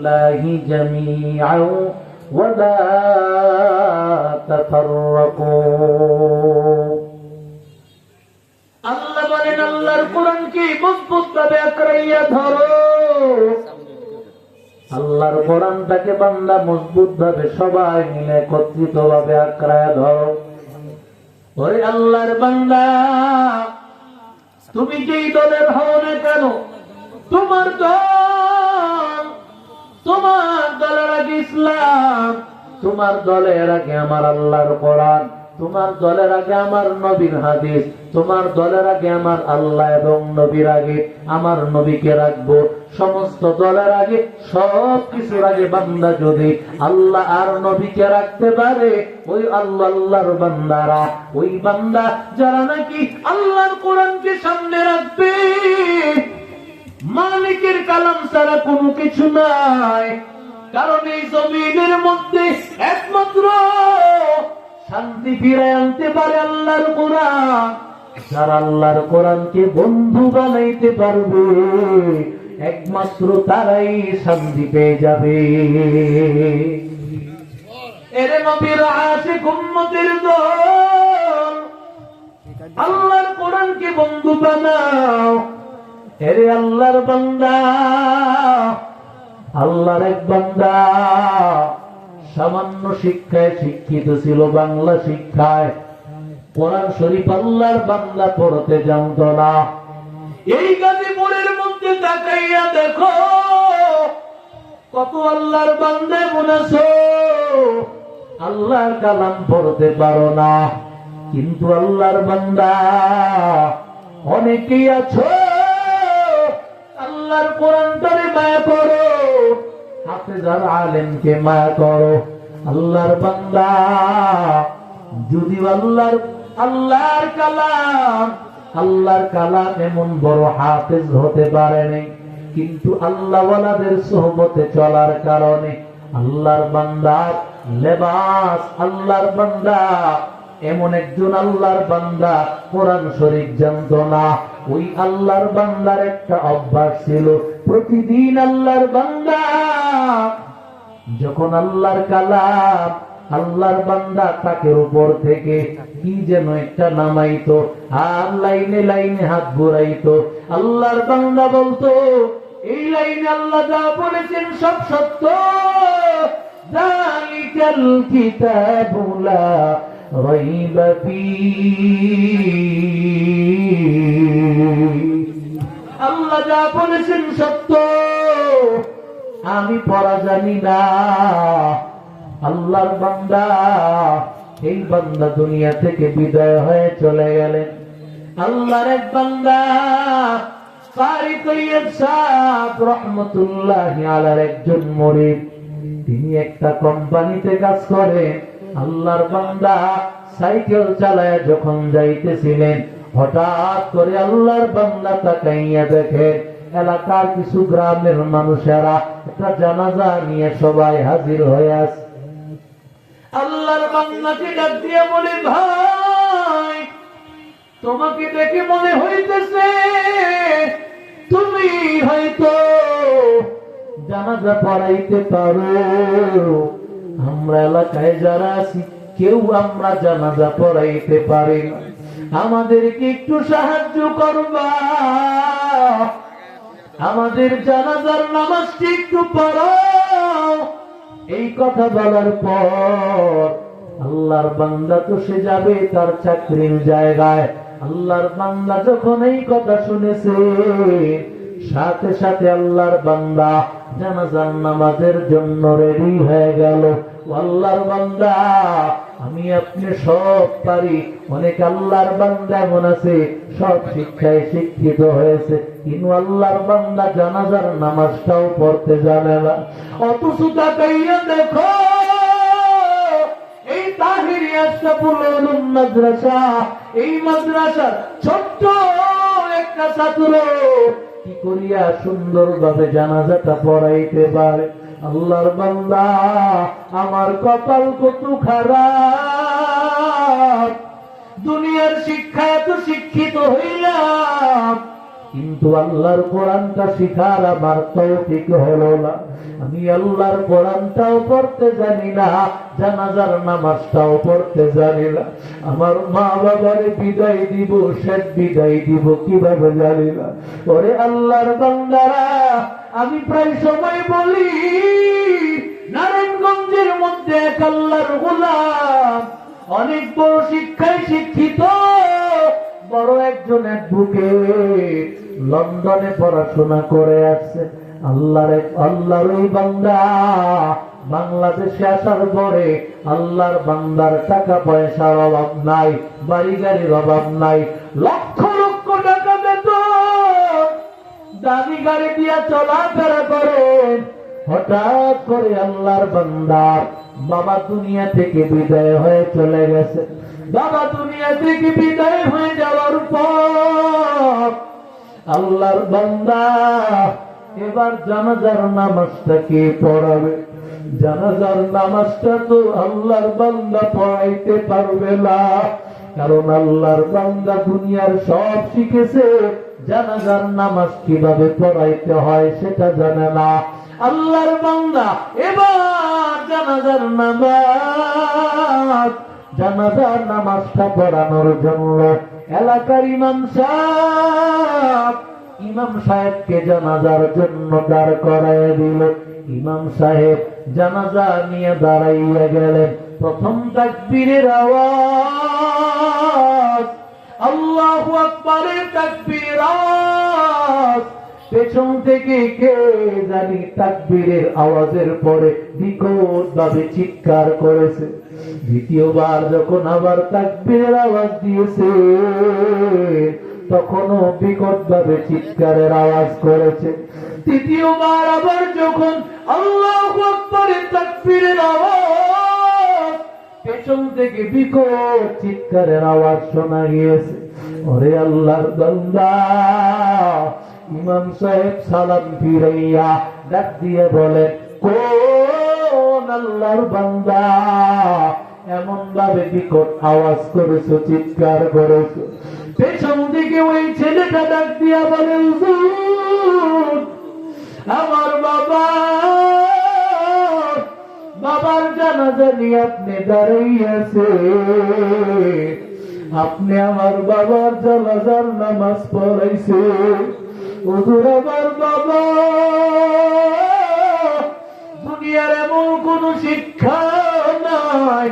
الله جميعا ولا تفرقوا আল্লাহ বলেন আল্লাহর কোরআনকে মজবুত ভাবে আঁকড়াইয়া ধরো আল্লাহর কোরআনটাকে বান্দা মজবুত ভাবে সবাই মিলে একত্রিত ভাবে আঁকড়াইয়া ধরো ওরে আল্লাহর বান্দা তুমি যেই দলের হও না কেন তোমার দল তোমার দলের আগে ইসলাম, তোমার দলের আগে আমার আল্লাহর কোরআন, তোমার দলের আগে আমার নবীর হাদিস, তোমার দলের আগে আমার আল্লাহ এবং নবীর আগে আমার নবীকে রাখব। সমস্ত দলের আগে সব কিছুর আগে বান্দা যদি আল্লাহ আর নবীকে রাখতে পারে, ওই আল্লাহ আল্লাহর বান্দারা, ওই বান্দা যারা নাকি আল্লাহর কোরআনকে সামনে রাখবে মালিকের কালাম ছাড়া কোনো কিছু নাই। কারণ এই জমিনের মধ্যে একমাত্র শান্তি ফিরে আনতে পারে আল্লাহর কোরআন। যারা আল্লাহর কোরআনকে বন্ধু বানাইতে পারবে, একমাত্র তারাই শান্তি পেয়ে যাবে। এর নবীর আছে গুম্মতের দল, আল্লাহর কোরআনকে বন্ধু বানাও। এরে আল্লাহর বান্দা। আল্লাহর এক বান্দা। সামান্য শিক্ষায় শিক্ষিত ছিল বাংলা শিক্ষায়। কোরআন শরীফ আল্লাহর বান্দা পড়তে জানত না। এই গাজীপুরের মধ্যে তাকাইয়া দেখো, কত আল্লাহর বান্দা মনেছ আল্লাহর কালাম পড়তে পারো না। কিন্তু আল্লাহর বান্দা অনেকেই আছো। আল্লাহর কোরআনটারে মায়া করো। হাফেজার আলেমকে মায়া করো। আল্লাহর বান্দা, যদি আল্লাহর আল্লাহর কালাম আল্লাহর কালাম এমন বড় হাফেজ হতে পারেনি কিন্তু আল্লাহওয়ালাদের সোহবতে চলার কারণে আল্লাহর বান্দার লেবাস আল্লাহর বান্দা, এমন একজন আল্লাহর বান্দা কোরআন শরীফ জানত না। ওই আল্লাহর বান্দার একটা অভ্যাস ছিল প্রতিদিন আল্লাহর বান্দা যখন আল্লাহর কালাম আল্লাহর বান্দা তাকের উপর থেকে কি যেন একটা নামাইতো আর লাইনে লাইনে হাত ঘুরাইতো আল্লাহর বান্দা বলতো এই লাইনে আল্লাহ যা বলেছেন সব সত্য জালিকাল কিতাবুলা ريب فيه আল্লাহ যা বলেছেন সত্য। আমি পড়া জানি না। আল্লাহর বান্দা, এই বান্দা দুনিয়া থেকে বিদায় হয়ে চলে গেলেন। আল্লাহর এক বান্দা কারি তৈয়ব সাহ রহমতুল্লাহ আলার একজন মরিদ। তিনি একটা কোম্পানিতে কাজ করে। আল্লাহর বান্দা সাইকেল চালায় যখন যাইতেছিলেন হঠাৎ করে আল্লাহর বান্দা তাকাইয়া দেখে, এলাকার কিছু গ্রামের মানুষেরা একটা জানাজা নিয়ে সবাই হাজির হয়ে আছে। আল্লাহর বান্দাকে ডাক দিয়ে বলে, ভাই, তোমাকে দেখে মনে হইতেছে, তুমি হয়তো জানাজা পড়াইতে পারো। আমরা এলাকায় যারা আছি, কেউ আমরা জানাজা পড়াইতে পারি না। আমাদেরকে একটু সাহায্য করবা আমাদের জানাজার নামাজটি একটু পড়ো। এই কথা বলার পর আল্লাহর বান্দা তো সে যাবে তার চাকরির জায়গায়। আল্লাহর বান্দা যখন এই কথা শুনেছে, সাথে সাথে আল্লাহর বান্দা জানাজার নামাজের জন্য রেডি হয়ে গেল। আল্লাহর বান্দা, আমি আপনি সব পারি। অনেক আল্লাহর বান্দা এমন আছে, সব শিক্ষায় শিক্ষিত হয়েছে। কিন্তু আল্লাহর বান্দা জানাজার নামাজটাও পড়তে জানে না। অথচ তাকাইয়া দেখো, এই তাহিরি আশরাফুল মাদ্রাসা, এই মাদ্রাসার ছোট্ট একটা ছাত্র কি করিয়া সুন্দর সুন্দরভাবে জানাজাটা পড়াইতে পারে? আল্লাহর বান্দা, আমার কপাল কত খারাপ। দুনিয়ার শিক্ষা তো শিক্ষিত হইলাম, কিন্তু আল্লাহর কোরআনটা শিখার আমার তৌফিক হলো না। আমি আল্লাহর কোরআনটাও পড়তে জানি না, জানাজার নামাজটাও পড়তে জানি না। আমার মা বাবার বিদায় দিব, শেষ বিদায় দিব, কীভাবে জানি না। ওরে আল্লাহর বান্দারা আমি প্রায় সময় বলি, নারায়ণগঞ্জের মধ্যে এক আল্লাহর গোলাম, অনেক বড় শিক্ষায় শিক্ষিত, বড় একজন বুকে লন্ডনে পড়াশোনা করে আসছে। আল্লাহর আল্লাহর বান্দা বাংলাদেশে আসার পরে আল্লাহর বান্দার টাকা পয়সার অভাব নাই, বাড়ি গাড়ির অভাব নাই, লক্ষ দামি গাড়ি দিয়া চলাফেরা করেন। হঠাৎ করে আল্লাহর বান্দার বাবা দুনিয়া থেকে বিদায় হয়ে চলে গেছে। বাবা দুনিয়া থেকে বিদায় হয়ে যাওয়ার পর আল্লাহর বান্দা এবার জানাজার নামাজটা কে পড়াবে। জানাজার নামাজটা তো আল্লাহর বান্দা পড়াইতে পারবে না, কারণ আল্লাহর বান্দা দুনিয়ার সব শিখেছে। জানাজার নামাজ কীভাবে পড়াইতে হয় সেটা জানে না। আল্লাহর বান্দা, এবার জানাজার নামাজ, জানাজার নামাজটা পড়ানোর জন্য এলাকার ইমাম সাহেব, ইমাম সাহেবকে জানাজার জন্য দাঁড় করায় দিল। ইমাম সাহেব জানাজা নিয়ে দাঁড়াইয়া গেলেন। প্রথম তাকবীরের আওয়াজ আল্লাহ আকবরের তাকবীর আওয়াজ পেছন থেকে কে জানি তাকবীরের আওয়াজের পরে বিকট ভাবে চিৎকার করেছে। দ্বিতীয়বার যখন আবার তাকবীরের আওয়াজ দিয়েছে, তখনও বিকট ভাবে চিৎকারের আওয়াজ করেছে। তৃতীয়বার আবার যখন আল্লাহ আকবরের তাকবীরের আওয়াজ পেছন থেকে বিকট চিৎকারের আওয়াজ শোনা গিয়েছে। ওরে আল্লাহর বান্দা, ইমাম সাহেব সালাম ফিরাইয়া ডাক দিয়ে বলে, কোন আল্লাহর বান্দা এমন ভাবে বিকট আওয়াজ করেছ, চিৎকার করেছ? পেছন দিকে ওই ছেলেটা ডাক দিয়া বলে আমার বাবা বাবার জানাজা নিয়ে আপনি দাঁড়াইয়াছে আপনি আমার বাবার জানাজার নামাজ পড়াইছে। হুজুর, আমার বাবা, দুনিয়ার এমন কোন শিক্ষা নাই।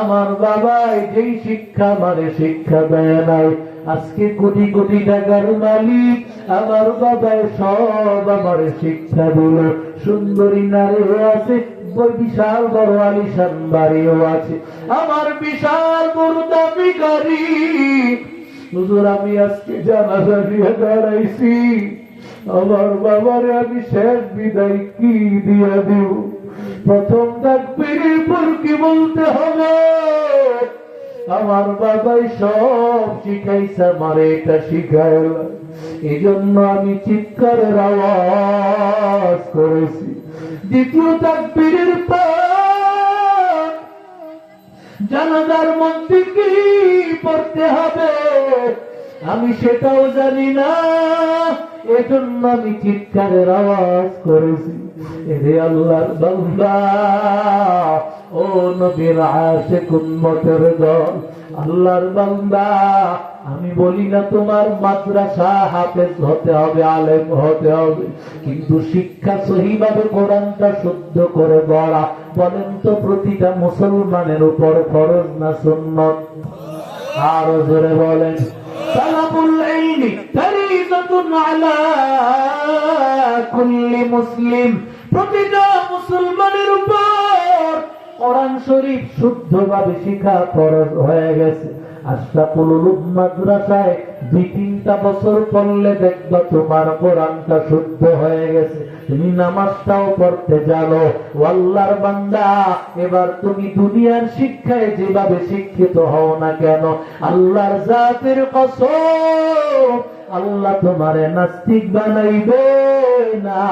আমার বাবাই যেই শিক্ষা মানে শিক্ষা দেয় নাই। আজকে কোটি কোটি টাকার মালিক আমার বাবাই সব আমার শিক্ষা দিল। সুন্দরী নারীও আছে বই বিশাল বড় আলিশান বাড়িও আছে। আমার বিশাল বড় দামি হুজুর, আমি আজকে জানাজা দিয়ে দাঁড়াইছি। আমার বাবারে আমি শেষ বিদায় কি দিয়া দিব? প্রথম তাকবীরের কি বলতে হবে? আমার বাবাই সব শিখাইছে, আমার এটা শিখাইল এই জন্য আমি চিৎকারের আওয়াজ করেছি। দ্বিতীয় জানাজার মধ্যে কি পড়তে হবে? আমি সেটাও জানি না। এজন্য আমি চিৎকারের আওয়াজ করেছি। রে আল্লাহর বান্দা, ও নবীর আশেক উম্মতের দল আল্লাহর বান্দা, আমি বলি না তোমার মাদ্রাসা হাফেজ হতে হবে, আলেম হতে হবে, কিন্তু শিক্ষা সহিভাবে কোরআনটা শুদ্ধ করে গড়া বলেন তো প্রতিটা মুসলমানের উপর ফরজ না সুন্নত? আরও জোরে বলেন। প্রতিটা মুসলমানের উপর কোরআন শরীফ শুদ্ধভাবে শিখা ফরজ হয়ে গেছে। মাদ্রাসায় দুই তিনটা বছর পড়লে দেখবা তোমার কোরআনটা শুদ্ধ হয়ে গেছে। তুমি নামাজটাও পড়তে জানো। বান্দা, এবার তুমি দুনিয়ার শিক্ষায় যেভাবে শিক্ষিত হও না কেন, আল্লাহর জাতের কসম, আল্লাহ তোমারে নাস্তিক বানাইবে। না।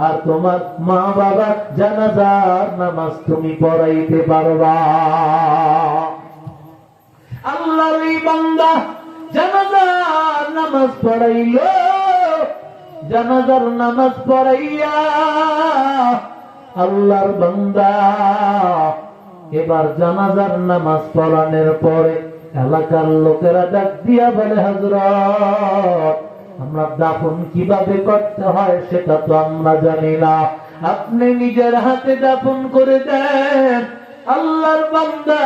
আর তোমার মা বাবা জানাজার নামাজ তুমি পড়াইতে পারবা। আল্লাহর বান্দা জানাজার নামাজ পড়াইল। জানাজার নামাজ পড়াইয়া আল্লাহর বান্দা এবার জানাজার নামাজ পড়ানোর পরে এলাকার লোকেরা ডাক দিয়া বলে হজরত আমরা দাফন কীভাবে করতে হয় সেটা তো আমরা জানি না। আপনি নিজের হাতে দাফন করে দেন, আল্লাহর বান্দা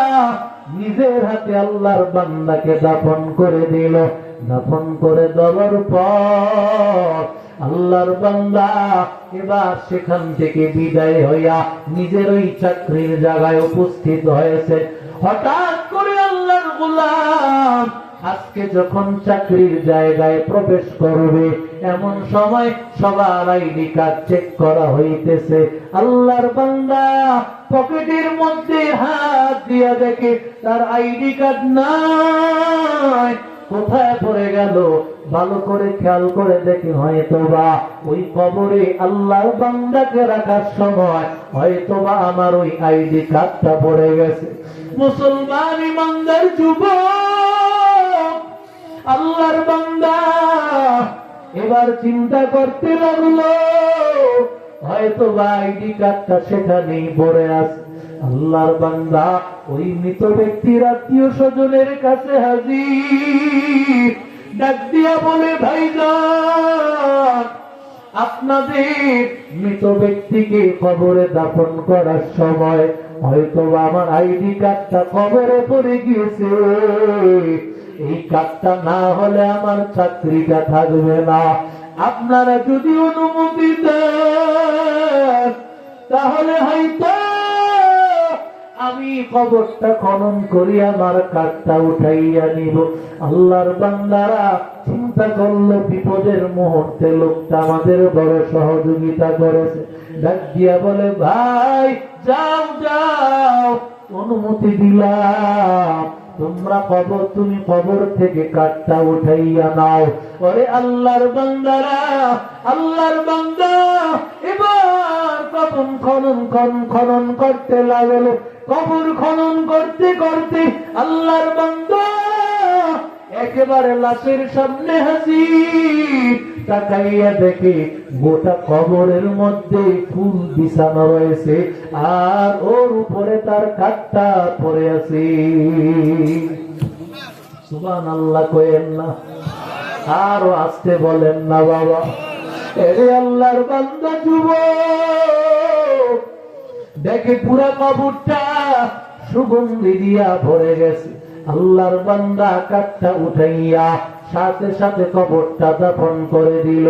নিজের হাতে আল্লাহর বান্দাকে দাফন করে দিল। দাফন করে দেওয়ার পর আল্লাহর বান্দা এবার সেখান থেকে বিদায় হইয়া নিজের ওই চাকরির জায়গায় উপস্থিত হয়েছে। হঠাৎ করে আল্লাহর গোলাম আজকে যখন চাকরির জায়গায় প্রবেশ করবে, এমন সময় সবার আইডি কার্ড চেক করা হইতেছে। আল্লাহর বান্দা পকেটের মধ্যে হাত দিয়া দেখে, তার আইডি কার্ড নাই। কোথায় পড়ে গেল? ভালো করে খেয়াল করে দেখে হয়তো বা ওই কবরে আল্লাহর বান্দাকে রাখার সময় হয়তো বা আমার ওই আইডি কার্ডটা পড়ে গেছে। মুসলমান ইমানদার যুবক! আল্লাহর বান্দা। এবার চিন্তা করতে লাগল, হয়তো বা আইডি কার্ডটা সেখানেই পড়ে আছে। আল্লাহর বান্দা, ওই মৃত ব্যক্তির আত্মীয় স্বজনের কাছে হাজির। ডাক দিয়া বলে, ভাইজান, আপনাদের মৃত ব্যক্তিকে কবরে দাফন করার সময় হয়তো আমার আইডি কার্ডটা কবরে পড়ে গিয়েছে। এই কাজটা না হলে আমার চাকরিটা থাকবে না। আপনারা যদি অনুমতি দেন, তাহলে হয়তো আমি কবরটা খনন করি, আমার কাঠটা উঠাইয়া নিব। আল্লাহর বান্দারা চিন্তা করল, বিপদের মুহূর্তে লোকটা আমাদের বড় সহযোগিতা করেছে। ডাক দিয়া বলে, ভাই, যাও যাও, অনুমতি দিলাম। তোমরা কবর তুমি কবর থেকে কাঠটা উঠাইয়া নাও। ওরে আল্লাহর বান্দারা, আল্লাহর বান্দা, এবার কখন খনন খনন খনন করতে লাগল? কবর খনন করতে করতে আল্লাহর বান্দা একেবারে লাশের সামনে হাজির। তাকাইয়া দেখে গোটা কবরের মধ্যে ফুল বিছানো রয়েছে, আর ওর উপরে তার কাঠটা পড়ে আছে। সুবান আল্লাহ কয়েন না। আরও আসতে বলেন না বাবা। এরে আল্লাহর বান্দা যুবক, দেখে পুরা কবরটা সুগন্ধি দিয়া ভরে গেছে। আল্লাহর বান্দা কাঠটা উঠাইয়া সাথে সাথে কবরটা দাফন করে দিল।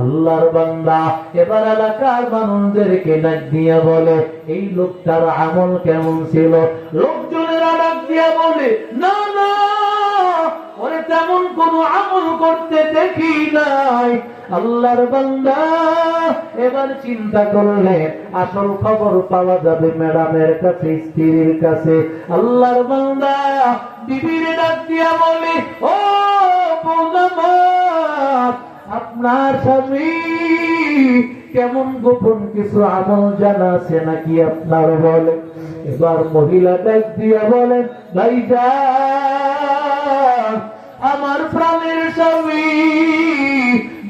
আল্লাহর বান্দা এবার এলাকার মানুষদেরকে ডাক দিয়া বলে, এই লোকটার আমল কেমন ছিল? লোকজনের ডাক দিয়া বলে, না না, ওরে তেমন কোন আমল করতে দেখি নাই। আল্লাহর বান্দা এবার চিন্তা করলে আসল খবর পাওয়া যাবে ম্যাডামের কাছে, স্ত্রীর কাছে। আল্লাহর বান্দা বিবির ডাক দিয়া বলে, ও আপনার স্বামী কেমন গোপন কিছু আমল জানা আছে নাকি আপনার বলে? এবার মহিলা ডাক দিয়া বলেন ভাই আমার প্রাণের স্বামী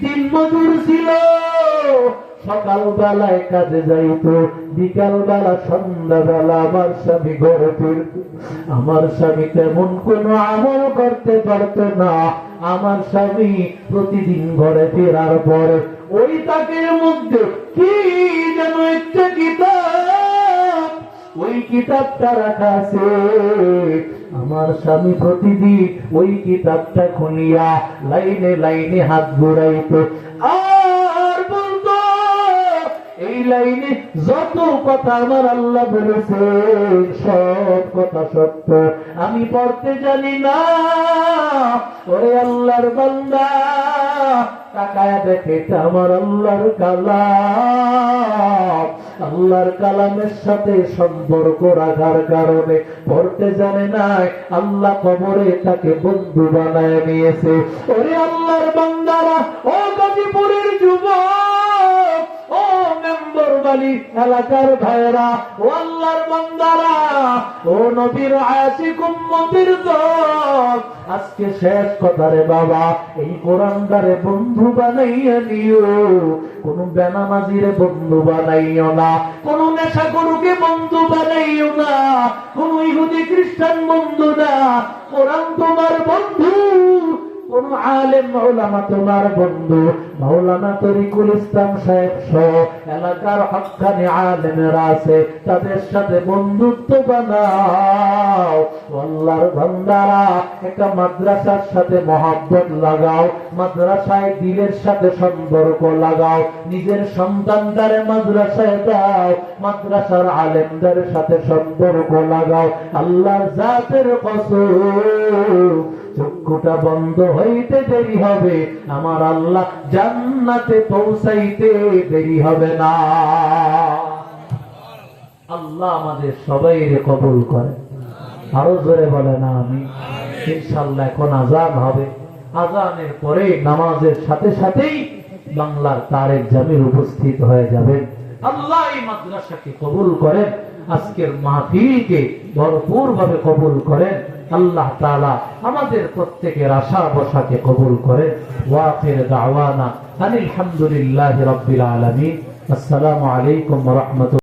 দিন মজুর ছিল। সকাল বেলায় কাজে যাইত বিকাল বেলা সন্ধ্যা বেলা আমার স্বামী ঘরে ফিরত আমার স্বামী তেমন কোন আমল করতে পারত না। আমার স্বামী প্রতিদিন ঘরে ফেরার পরে ওই তাকের মধ্যে কি যেন একটা কিতাব, ওই কিতাবটা রাখা আছে। আমার স্বামী প্রতিদিন ওই কিতাবটা খুলিয়া লাইনে লাইনে হাত ঘুরাইতো আর লাইনে যত কথা আমার আল্লাহ বলেছে সব কথা সত্য। আমি পড়তে জানি না, ওরে আল্লাহর বান্দা, তাকায় দেখে আমার আল্লাহর কালাম। আল্লাহর কালামের সাথে সম্পর্ক রাখার কারণে পড়তে জানে নাই আল্লাহ কবরে তাকে বন্ধু বানায় নিয়েছে। ওরে আল্লাহর বান্দারা, ও গাজীপুরের যুবক বালি, এলাকার ভাইরা ও আল্লাহর বান্দারা, ও নবীর আয়াসিক উম্মতির দল, আজকে শেষ কথা রে বাবা, এই কোরআনটারে বন্ধু বানাইয়া নিও। কোন বেনামাজিরে বন্ধু বানাইও না, কোন নেশা গরুকে বন্ধু বানাইও না, কোন ইহুদি খ্রিস্টান বন্ধু না। কোরআন তোমার বন্ধু। কোন আলেম মাওলানা তোমার বন্ধু মাওলানা তরিকুল ইসলাম সাহেব সহ এলাকার হকানি আলেমেরা আছে, তাদের সাথে বন্ধুত্ব বানাও। আল্লাহর বান্দারা একটা মাদ্রাসার সাথে মহাব্বত লাগাও, মাদ্রাসায় দিলের সাথে সম্পর্ক লাগাও, নিজের সন্তানদারে মাদ্রাসায় দাও, মাদ্রাসার আলেমদের সাথে সম্পর্ক লাগাও, আল্লাহর জাতের কসম। চক্ষুটা বন্ধ হইতে দেরি হবে। আমার আল্লাহ জান্নাতে পৌঁছাইতে দেরি হবে না। আল্লাহ আমাদের সবাই কবুল করে আরও জোরে বলে না আমি ইনশাল্লাহ এখন আজান হবে। আজানের পরে নামাজের সাথে সাথেই বাংলার তারেক জামির উপস্থিত হয়ে যাবেন। আল্লাহ এই মাদ্রাসাকে কবুল করেন। আজকের মাহফিলকে ভরপুর ভাবে কবুল করেন। আল্লাহ তালা আমাদের প্রত্যেকের আশা বসাকে কবুল করেন। ওয়াফের দাওয়ানা আলহামদুলিল্লাহ রবিল আলমী আসসালামু আলাইকুম ওয়া রাহমাতুল্লাহ।